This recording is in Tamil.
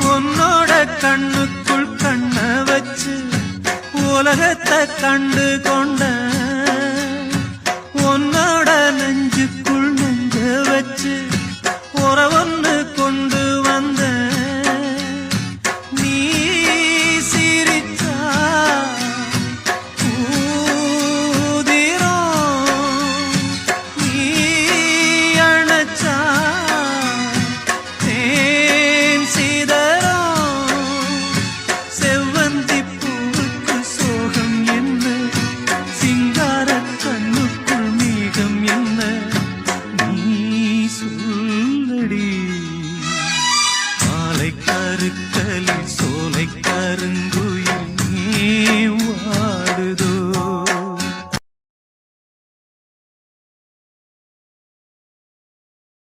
உன்னோட கண்ணுக்குள் கண்ண வச்சு உலகத்தை கண்டு கொண்ட கருக்களில் சோலை கருங்க